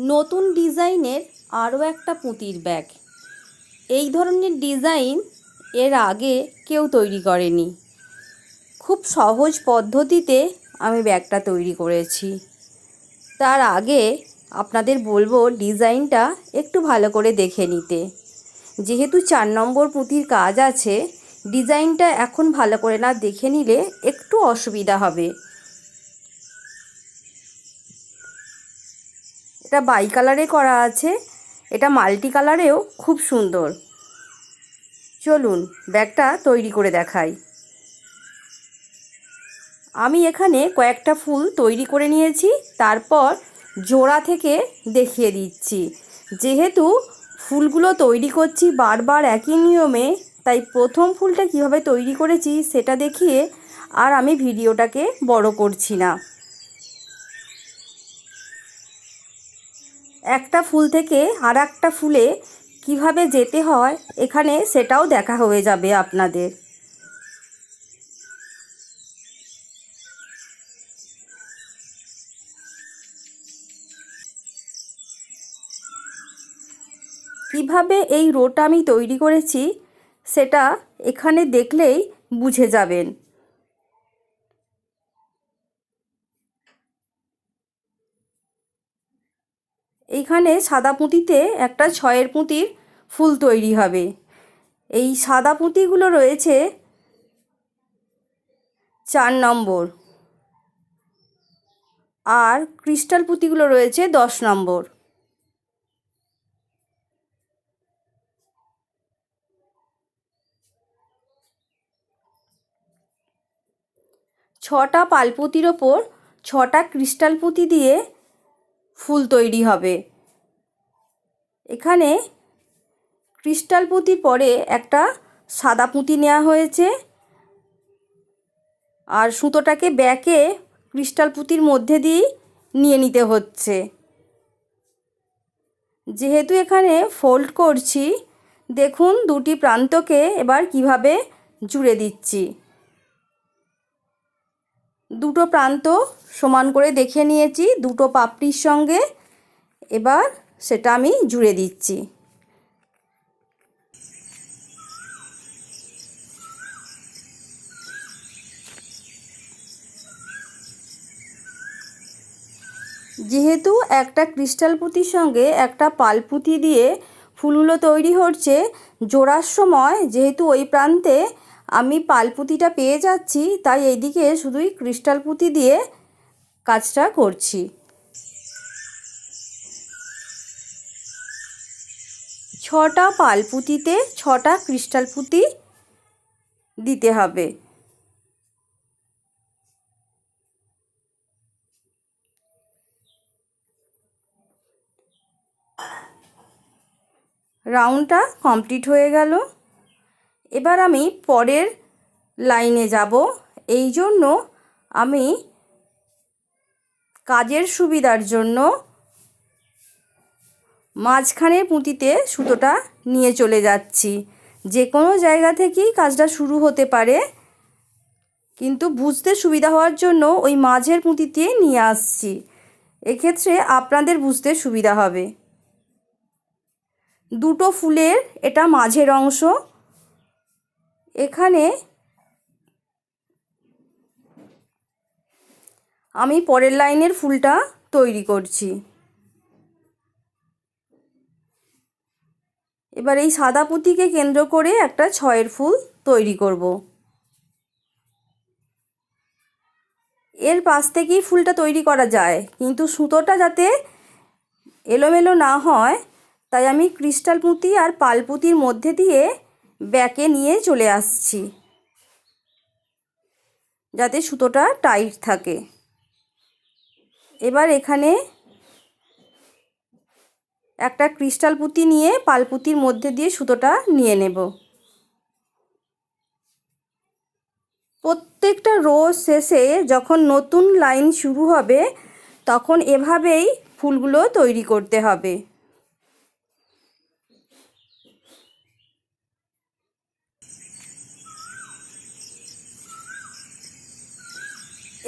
নতুন ডিজাইনের আরও একটা পুঁতির ব্যাগ। এই ধরনের ডিজাইন এর আগে কেউ তৈরি করেনি। খুব সহজ পদ্ধতিতে আমি ব্যাগটা তৈরি করেছি। তার আগে আপনাদের বলব ডিজাইনটা একটু ভালো করে দেখে নিতে। যেহেতু চার নম্বর পুঁতির কাজ আছে, ডিজাইনটা এখন ভালো করে না দেখে নিলে একটু অসুবিধা হবে। এটা বাই কালারে করা আছে। এটা মাল্টি কালারেও খুব সুন্দর। চলুন, ব্যাগটা তৈরি করে দেখাই। আমি এখানে কয়েকটা ফুল তৈরি করে নিয়েছি, তারপর জোড়া থেকে দেখিয়ে দিচ্ছি। যেহেতু ফুলগুলো তৈরি করছি বারবার একই নিয়মে, তাই প্রথম ফুলটা কীভাবে তৈরি করেছি সেটা দেখিয়ে আর আমি ভিডিওটাকে বড় করছি না। একটা ফুল থেকে আর একটা ফুলে কীভাবে যেতে হয়, এখানে সেটাও দেখা হয়ে যাবে আপনাদের। কীভাবে এই রোটা আমি তৈরি করেছি, সেটা এখানে দেখলেই বুঝে যাবেন। এইখানে সাদা পুঁতিতে একটা ছয়ের পুঁতির ফুল তৈরি হবে। এই সাদা পুঁতিগুলো রয়েছে চার নম্বর। আর ক্রিস্টাল পুঁতিগুলো রয়েছে দশ নম্বর। ছটা পালপুতির ওপর ছটা ক্রিস্টাল পুঁতি দিয়ে ফুল তৈরি হবে। এখানে ক্রিস্টাল পুঁতির পরে একটা সাদা পুঁতি নেওয়া হয়েছে। আর সুতোটাকে ব্যাকে ক্রিস্টাল পুঁতির মধ্যে দিয়েই নিয়ে নিতে হচ্ছে। যেহেতু এখানে ফোল্ড করছি, দেখুন দুটি প্রান্তকে এবার কীভাবে জুড়ে দিচ্ছি। দুটো প্রান্ত সমান করে দেখে নিয়েছি, দুটো পাপড়ির সঙ্গে। এবার সেটা আমি জুড়ে দিচ্ছি। যেহেতু একটা ক্রিস্টাল পুঁতির সঙ্গে একটা পাল পুঁতি দিয়ে ফুলগুলো তৈরি হচ্ছে, জোড়ার সময় যেহেতু ওই প্রান্তে আমি পাল পুঁতিটা পেয়ে যাচ্ছি, তাই এইদিকে শুধুই ক্রিস্টাল পুঁতি দিয়ে কাজটা করছি। ছটা পালপুতিতে, ছটা ক্রিস্টাল পুঁতি দিতে হবে। রাউন্ডটা কমপ্লিট হয়ে গেল। এবার আমি পরের লাইনে যাব। এই জন্য আমি কাজের সুবিধার জন্য মাঝখানের পুঁতিতে সুতোটা নিয়ে চলে যাচ্ছি। যে কোনো জায়গা থেকেই কাজটা শুরু হতে পারে। কিন্তু বুঝতে সুবিধা হওয়ার জন্য ওই মাঝের পুঁতিতে নিয়ে আসছি। এক্ষেত্রে আপনাদের বুঝতে সুবিধা হবে। দুটো ফুলের এটা মাঝের অংশ। এখানে আমি পরের লাইনের ফুলটা তৈরি করছি। এবার এই সাদা পুঁতিকে কেন্দ্র করে একটা ছয়ের ফুল তৈরি করব। এর পাশ থেকেই ফুলটা তৈরি করা যায়, কিন্তু সুতোটা যাতে এলোমেলো না হয়, তাই আমি ক্রিস্টাল পুঁতি আর পাল পুঁতির মধ্যে দিয়ে ব্যাকে নিয়ে চলে আসছি, যাতে সুতোটা টাইট থাকে। এবার এখানে একটা ক্রিস্টাল পুঁতি নিয়ে পালপুতির মধ্যে দিয়ে সুতোটা নিয়ে নেব। প্রত্যেকটা রো শেষে যখন নতুন লাইন শুরু হবে, তখন এভাবেই ফুলগুলো তৈরি করতে হবে।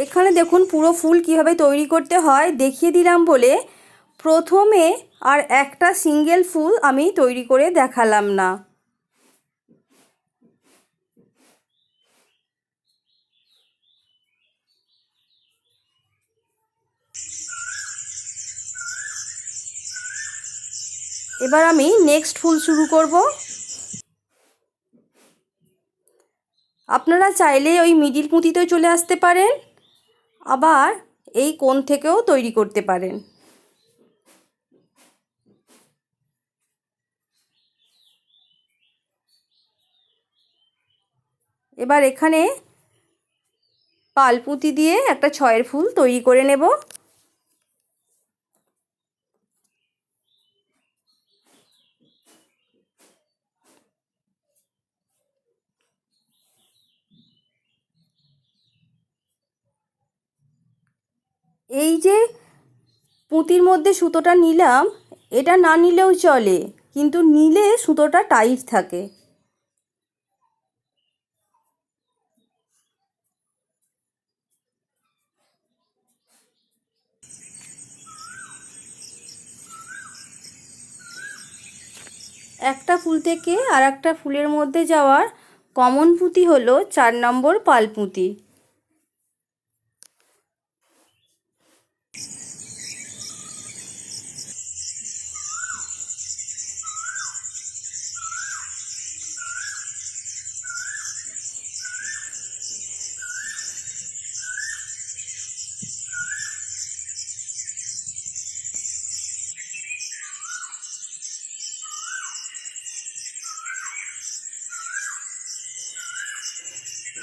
এখানে দেখুন পুরো ফুল কীভাবে তৈরি করতে হয়, দেখিয়ে দিলাম বলে। প্রথমে আর একটা সিঙ্গেল ফুল আমি তৈরি করে দেখালাম না। এবার আমি নেক্সট ফুল শুরু করব। আপনারা চাইলে ওই মিডিল পুঁতিতেও চলে আসতে পারেন, আবার এই কোণ থেকেও তৈরি করতে পারেন। এবার এখানে পালপুঁতি দিয়ে একটা ছয়ের ফুল তৈরি করে নেব। এই যে পুঁতির মধ্যে সুতোটা নিলাম, এটা না নিলেও চলে, কিন্তু নিলে সুতোটা টাইট থাকে। একটা ফুল থেকে আর একটা ফুলের মধ্যে যাওয়ার কমন পুঁতি হলো চার নম্বর পালপুঁতি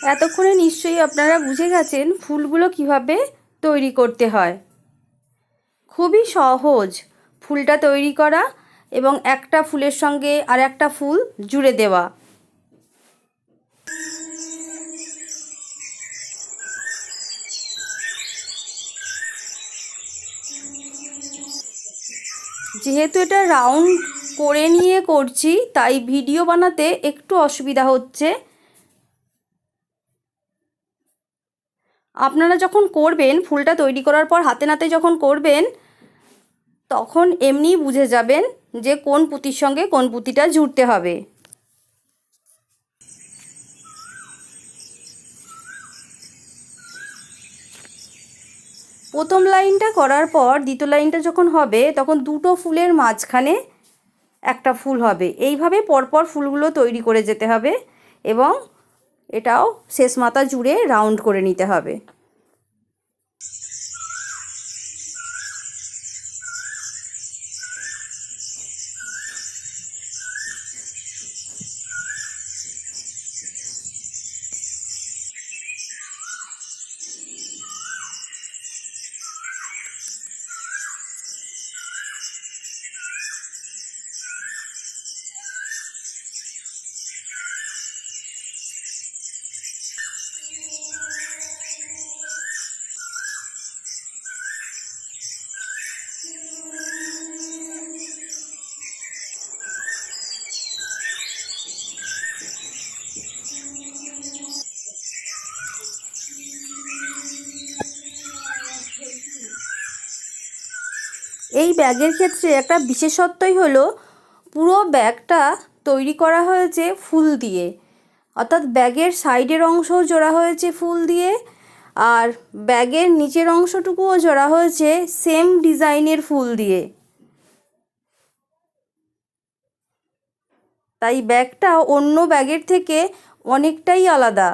এতক্ষণে নিশ্চয়ই আপনারা বুঝে গেছেন ফুলগুলো কীভাবে তৈরি করতে হয়। খুবই সহজ ফুলটা তৈরি করা এবং একটা ফুলের সঙ্গে আর একটা ফুল জুড়ে দেওয়া। যেহেতু এটা রাউন্ড করে নিয়ে করছি, তাই ভিডিও বানাতে একটু অসুবিধা হচ্ছে। আপনারা যখন করবেন, ফুলটা তৈরি করার পর হাতে নাতে যখন করবেন, তখন এমনিই বুঝে যাবেন যে কোন পুঁতির সঙ্গে কোন পুঁতিটা জুড়তে হবে। প্রথম লাইনটা করার পর দ্বিতীয় লাইনটা যখন হবে, তখন দুটো ফুলের মাঝখানে একটা ফুল হবে। এইভাবে পরপর ফুলগুলো তৈরি করে যেতে হবে এবং এটাও শেষ মাথা জুড়ে রাউন্ড করে নিতে হবে। এই ব্যাগের ক্ষেত্রে একটা বিশেষত্বই হলো পুরো ব্যাগটা তৈরি করা হয়েছে ফুল দিয়ে। অর্থাৎ ব্যাগের সাইডের অংশও জোড়া হয়েছে ফুল দিয়ে আর ব্যাগের নিচের অংশটুকুও জোড়া হয়েছে সেম ডিজাইনের ফুল দিয়ে। তাই ব্যাগটা অন্য ব্যাগের থেকে অনেকটাই আলাদা।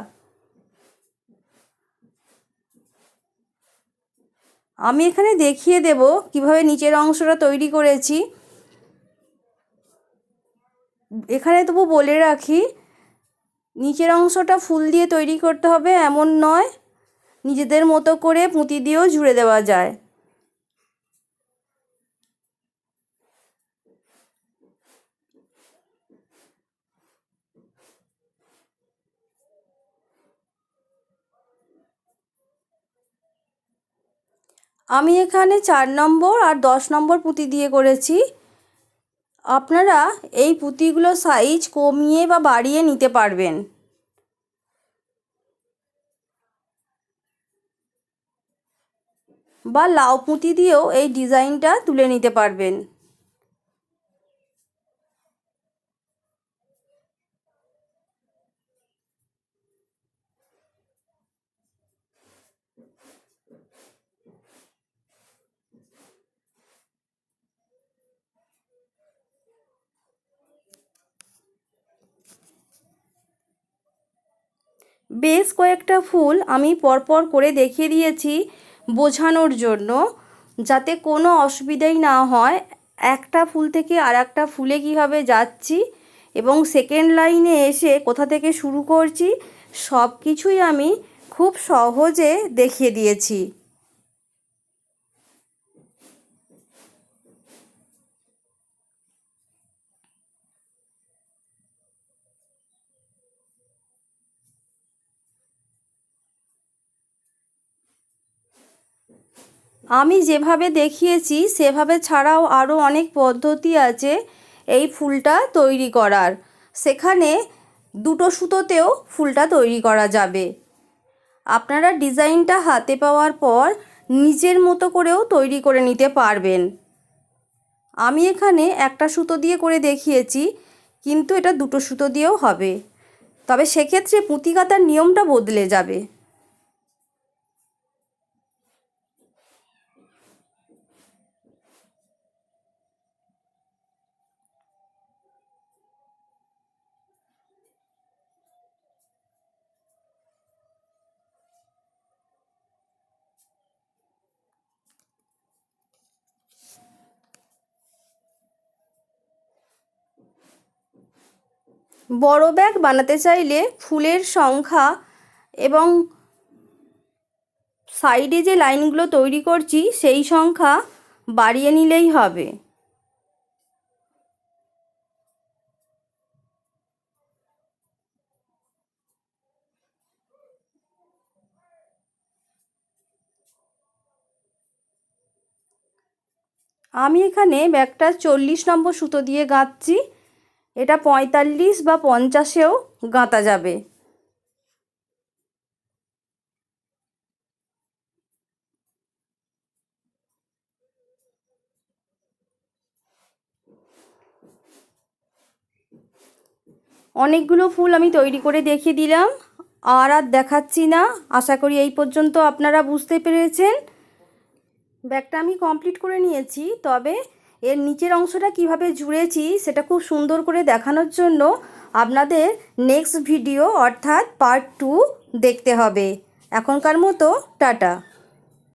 আমি এখানে দেখিয়ে দেব কীভাবে নিচের অংশটা তৈরি করেছি। এখানে তবু বলে রাখি, নিচের অংশটা ফুল দিয়ে তৈরি করতে হবে, এমন নয়, নিজেদের মতো করে পুঁতি দিয়েও জুড়ে দেওয়া যায়। আমি এখানে চার নম্বর আর দশ নম্বর পুঁতি দিয়ে করেছি। আপনারা এই পুঁতিগুলো সাইজ কমিয়ে বা বাড়িয়ে নিতে পারবেন। বা লাউ পুঁতি দিয়েও এই ডিজাইনটা তুলে নিতে পারবেন। বেশ কয়েকটা ফুল আমি পরপর করে দেখিয়ে দিয়েছি বোঝানোর জন্য, যাতে কোনো অসুবিধাই না হয়। একটা ফুল থেকে আর একটা ফুলে কীভাবে যাচ্ছি এবং সেকেন্ড লাইনে এসে কোথা থেকে শুরু করছি সব কিছুই আমি খুব সহজে দেখিয়ে দিয়েছি। আমি যেভাবে দেখিয়েছি, সেভাবে ছাড়াও আরও অনেক পদ্ধতি আছে এই ফুলটা তৈরি করার। সেখানে দুটো সুতোতেও ফুলটা তৈরি করা যাবে। আপনারা ডিজাইনটা হাতে পাওয়ার পর নিজের মতো করেও তৈরি করে নিতে পারবেন। আমি এখানে একটা সুতো দিয়ে করে দেখিয়েছি, কিন্তু এটা দুটো সুতো দিয়েও হবে। তবে সেক্ষেত্রে পুঁতি কাটার নিয়মটা বদলে যাবে। বড় ব্যাগ বানাতে চাইলে ফুলের সংখ্যা এবং সাইডে যে লাইনগুলো তৈরি করছি, সেই সংখ্যা বাড়িয়ে নিলেই হবে। আমি এখানে ব্যাগটা চল্লিশ নম্বর সুতো দিয়ে গাঁথছি। এটা পঁয়তাল্লিশ বা পঞ্চাশেও গাঁথা যাবে। অনেকগুলো ফুল আমি তৈরি করে দেখিয়ে দিলাম, আর আর দেখাচ্ছি না। আশা করি এই পর্যন্ত আপনারা বুঝতে পেরেছেন। ব্যাগটা আমি কমপ্লিট করে নিয়েছি, তবে এর নিচের অংশটা কীভাবে জুড়েছি সেটা খুব সুন্দর করে দেখানোর জন্য আপনাদের নেক্সট ভিডিও অর্থাৎ পার্ট টু দেখতে হবে। এখনকার মতো, টাটা।